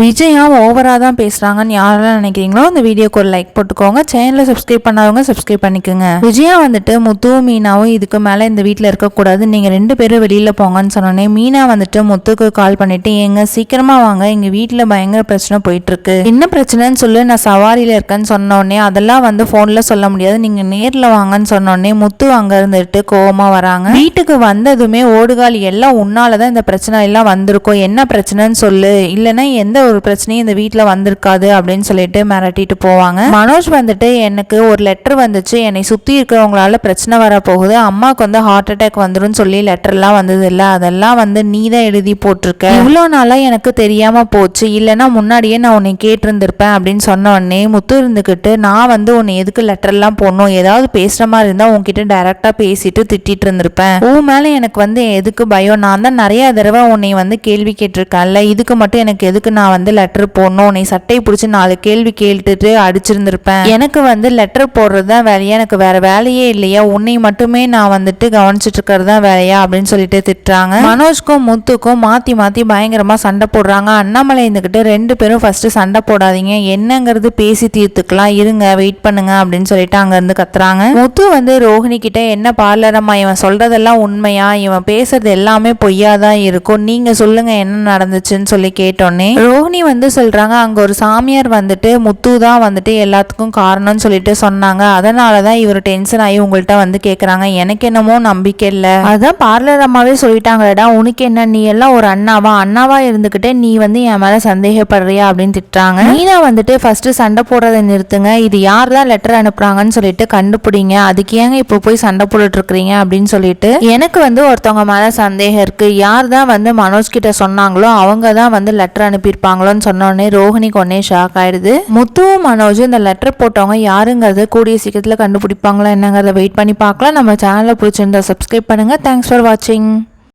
விஜயா ஓவராக தான் பேசுகிறாங்கன்னு யாரெல்லாம் நினைக்கிறீங்களோ அந்த வீடியோக்கு ஒரு லைக் போட்டுக்கோங்க. சேனலில் சப்ஸ்கிரைப் பண்ணாதவங்க சப்ஸ்கிரைப் பண்ணிக்கோங்க. விஜயா வந்துட்டு முத்துவும் மீனாவும் இதுக்கு மேலே இந்த வீட்டில் இருக்கக்கூடாது. நீங்கள் ரெண்டு பேரும் வெளியில் போங்கன்னு சொன்னோன்னே மீனா வந்துட்டு முத்துக்கு கால் பண்ணிட்டு எங்க சீக்கிரமாக வாங்க. எங்கள் வீட்டில் பயங்கர பிரச்சனை போயிட்டு இருக்கு என்ன பிரச்சனைன்னு சொல்லி. நான் சவாரியில் இருக்கேன்னு சொன்னோடனே அதெல்லாம் வந்து ஃபோனில் சொல்ல முடியாது. நீங்கள் நேரில் வாங்கன்னு சொன்னோடனே முத்து அங்கே இருந்துட்டு கோவமாக வராங்க. வீட்டுக்கு வந்ததுமே ஓடுகாலி எல்லாம் உன்னால தான் இந்த பிரச்சனை எல்லாம் வந்திருக்கும். என்ன பிரச்சனைன்னு சொல்லு. இல்லைன்னா எந்த ஒரு பிரச்சனையும் இந்த வீட்டில் வந்திருக்காது அப்படின்னு சொல்லிட்டு மிரட்டிட்டு போவாங்க. மனோஜ் வந்துட்டு எனக்கு ஒரு லெட்டர் வந்துச்சு. என்னை சுற்றி இருக்கிறவங்களால பிரச்சனை வரப்போகுது அம்மாவுக்கு வந்து ஹார்ட் அட்டாக் வந்துடும் சொல்லி லெட்டர்லாம் வந்தது இல்லை. அதெல்லாம் வந்து நீ தான் எழுதி போட்டிருக்க. இவ்வளோ நாளாக எனக்கு தெரியாமல் போச்சு. இல்லைன்னா முன்னாடியே நான் உன்னை கேட்டிருந்திருப்பேன் அப்படின்னு சொன்ன உடனே முத்து இருந்துக்கிட்டு நான் வந்து உன்னை எதுக்கு லெட்டர்லாம் போடணும்? ஏதாவது பேசுகிற மாதிரி இருந்தால் உன்கிட்ட டைரெக்டாக பேசிட்டு திட்டிட்டு இருந்திருப்பேன். உன் மேலே எனக்கு வந்து எதுக்கு பயம்? நான் தான் நிறைய தடவை உன்னை வந்து கேள்வி கேட்டிருக்கேன்ல. இதுக்கு மட்டும் எனக்கு எதுக்கு நான் வந்து லெட்டர் போடணும். உன்னை சட்டை பிடிச்சி நாலு கேள்வி கேட்டுட்டு அடிச்சிருந்திருப்பேன். எனக்கு வந்து லெட்டர் போடுறது தான் வேலையா. எனக்கு வேற வேலையே இல்லையா? உன்னை மட்டுமே நான் வந்துட்டு கவனிச்சிட்டு இருக்கிறது தான் வேலையா? அப்படின்னு சொல்லிட்டு திட்டுறாங்க. மனோஜ்க்கும் முத்துக்கும் மாத்தி மாத்தி பயங்கரமா சண்டை போடுறாங்க. அண்ணாமலை இருந்துகிட்டு ரெண்டு பேரும் ஃபர்ஸ்ட் சண்டை போடாதீங்க. என்னங்கிறது பேசி தீர்த்துக்கலாம். இருங்க வெயிட் பண்ணுங்க அப்படின்னு சொல்லிட்டு அங்க இருந்து கத்துறாங்க. முத்து வந்து ரோஹிணி கிட்ட என்ன பார்லரம்மா இவன் சொல்றதெல்லாம் உண்மையா? இவன் பேசுறது எல்லாமே பொய்யா தான் இருக்கும். நீங்க சொல்லுங்க என்ன நடந்துச்சுன்னு சொல்லி கேட்டோன்னே ரோஹிணி வந்து சொல்கிறாங்க அங்கே ஒரு சாமியார் வந்துட்டு முத்து தான் வந்துட்டு எல்லாத்துக்கும் காரணம்னு சொல்லிட்டு சொன்னாங்க. அதனால தான் இவர் டென்ஷன் ஆகி உங்கள்கிட்ட வந்து கேட்குறாங்க எனக்கு என்னமோ நம்பிக்கை இல்லை. அதான் பார்லர் அம்மாவே சொல்லிட்டாங்கடா உனக்கு என்ன? நீ எல்லாம் ஒரு அண்ணாவா? அண்ணாவா இருந்துக்கிட்டே நீ வந்து என் மேலே சந்தேகப்படுறியா அப்படின்னு திட்டுறாங்க. மீனா வந்துட்டு ஃபர்ஸ்ட்டு சண்டை போடுறதை நிறுத்துங்க. இது யார் தான் லெட்டர் அனுப்புகிறாங்கன்னு சொல்லிட்டு கண்டுபிடிங்க. அதுக்கு ஏங்க இப்போ போய் சண்டை போட்டுட்டு இருக்கிறீங்க அப்படின்னு சொல்லிட்டு எனக்கு வந்து ஒருத்தவங்க மேலே சந்தேகம் இருக்குது யார் தான் வந்து மனோஜ் கிட்ட சொன்னாங்களோ அவங்க தான் வந்து லெட்டர் அனுப்பியிருப்பாங்களோன்னு சொன்னோடனே ரோஹினிக்கு உடனே ஷாக் ஆயிடுது. முத்துவும் மனோஜும் இந்த லெட்டர் போட்டவங்க யாருங்கிறது கூடிய சீக்கிரத்தில் கண்டுபிடிப்பாங்களா என்னங்கிறத வெயிட் பண்ணி பார்க்கலாம். நம்ம சேனலை பிடிச்சிருந்தா சப்ஸ்கிரைப் பண்ணுங்க. தேங்க்ஸ் ஃபார் வாட்சிங்